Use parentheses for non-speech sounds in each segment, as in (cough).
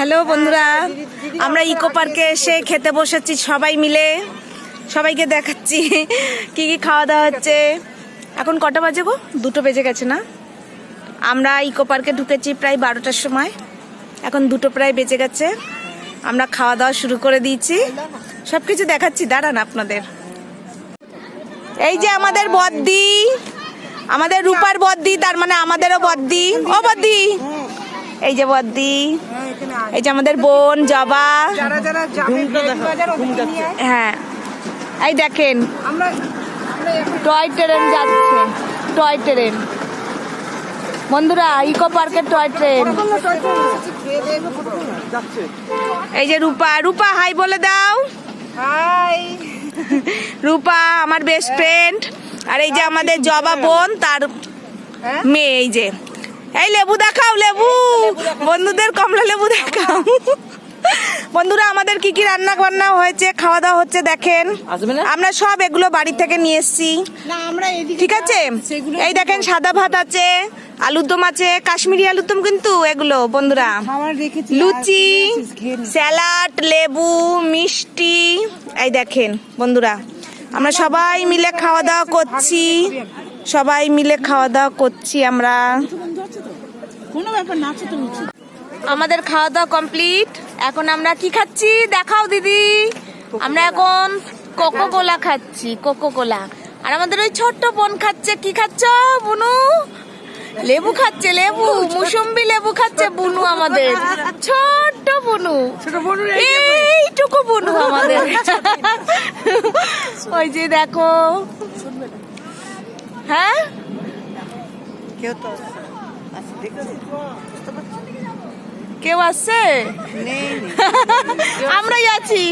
Hello বন্ধুরা আমরা eco পার্কে এসে খেতে বসেছি সবাই মিলে। সবাইকে দেখাচ্ছি (laughs) কি কি খাওয়া দাওয়া হচ্ছে। এখন কটা বাজে গো? দুটো বেজে গেছে না? আমরা ইকো পার্কে ঢুকেছি প্রায় বারোটার সময়। এখন দুটো প্রায় বেজে গেছে। আমরা খাওয়া দাওয়া শুরু করে দিয়েছি। সব কিছু দেখাচ্ছি দাঁড়ান আপনাদের। এই যে আমাদের বদ্দি। আমাদের রূপার বদ্দি তার মানে আমাদেরও বদ্দি। ও বদ্দি! এই যে বদ্দি এই যে আমাদের বোন জবা। হ্যাঁ। এই দেখেন টয় ট্রেন যাচ্ছে টয় ট্রেন। বন্ধুরা ইকো পার্কের টয় ট্রেন। এই যে রূপা রূপা হাই বলে দাও। হাই। রূপা আমার বেস্ট ফ্রেন্ড। আর এই যে আমাদের জবা বোন তার হ্যাঁ? মেয়ে এই যে। এই লেবু দেখাও লেবু। বন্ধুদের কমলা লেবু দেখাও। বন্ধুরা আমাদের কি কি রান্না বান্না হয়েছে খাওয়া দাওয়া হচ্ছে দেখেন। আমরা সব এগুলো বাড়ি থেকে নিয়ে এসেছি। না আমরা এদিকে ঠিক আছে? এই দেখেন সাদা ভাত আছে আলুর দম আছে কাশ্মীরি আলুর দম কিন্তু এগুলো বন্ধুরা। লুচি। স্যালাড লেবু মিষ্টি এই দেখেন বন্ধুরা। আমরা সবাই মিলে খাওয়া দাওয়া করছি। সবাই মিলে খাওয়া দাওয়া করছি আমরা। কোনো ব্যাপার তো আমাদের খাওয়া দাওয়া কমপ্লিট এখন আমরা কি খাচ্ছি? দেখাও দিদি। আমরা এখন কোকো কোলা খাচ্ছি কোকো কোলা আর আমাদের ওই ছোট্ট বোন খাচ্ছে। কি খাচ্ছ বুনু? লেবু খাচ্ছে লেবু মুসম্বি লেবু খাচ্ছে বুনু আমাদের। ছোট্ট বুনু। ছোট বোন এইটুকু বুনু আমাদের। ওই যে দেখো। হ্যাঁ? কেউ তো কেউ আসছে আমরাই আছি।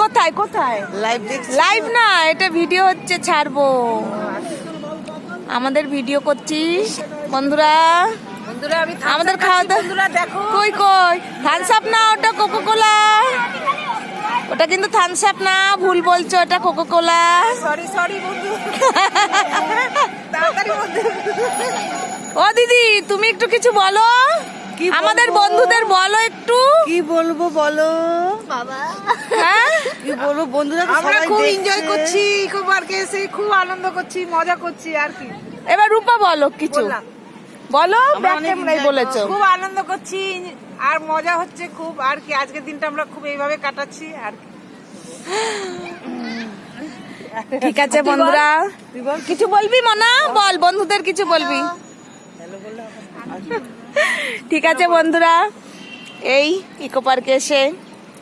কোথায় কোথায়? লাইভ লাইভ না এটা ভিডিও হচ্ছে ছাড়বো। আমাদের ভিডিও করছি বন্ধুরা? আমাদের খাওয়া দাওয়া কই কই? থামস আপ না ওটা কোকো কোলা ওটা কিন্তু থামস আপ না ভুল বলছো ওটা কোকো কোলা সরি সরি বন্ধু। (laughs) ও দিদি তুমি একটু কিছু বলো? কি আমাদের বন্ধুদের বলো একটু। কি বলব বলো? হ্যাঁ? কি বলব? বন্ধুরা আমরা খুব এনজয় করছি ইকো পার্কে এসে খুব আনন্দ করছি মজা করছি আর কি। এবার রূপা বলো কিছু। বলো আমরা ব্যাক অনেক ক্যামেরায় enjoy বলেছ। খুব আনন্দ করছি আর মজা হচ্ছে খুব আর কি আজকের দিনটা আমরা খুব এইভাবে কাটাচ্ছি আর কি। ঠিক আছে বন্ধুরা। কিছু বলবি মনা? বল বন্ধুদের কিছু বলবি। ঠিক আছে বন্ধুরা। এই ইকো পার্কে এসে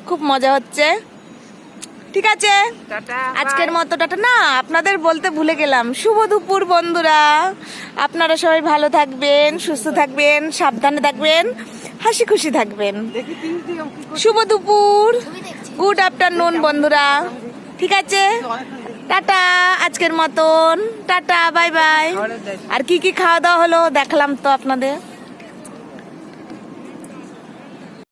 খুব মজা হচ্ছে। ঠিক আছে? আজকের মতো টাটা। না আপনাদের বলতে ভুলে গেলাম। শুভ দুপুর বন্ধুরা। আপনারা সবাই ভালো থাকবেন সুস্থ থাকবেন সাবধানে থাকবেন হাসি খুশি থাকবেন? শুভ দুপুর। গুড আফটারনুন বন্ধুরা। ঠিক আছে? টাটা, আজকের মতন। Tata, bye bye. আর কি কি খাওয়া দাওয়া হলো, দেখলাম তো আপনাদের।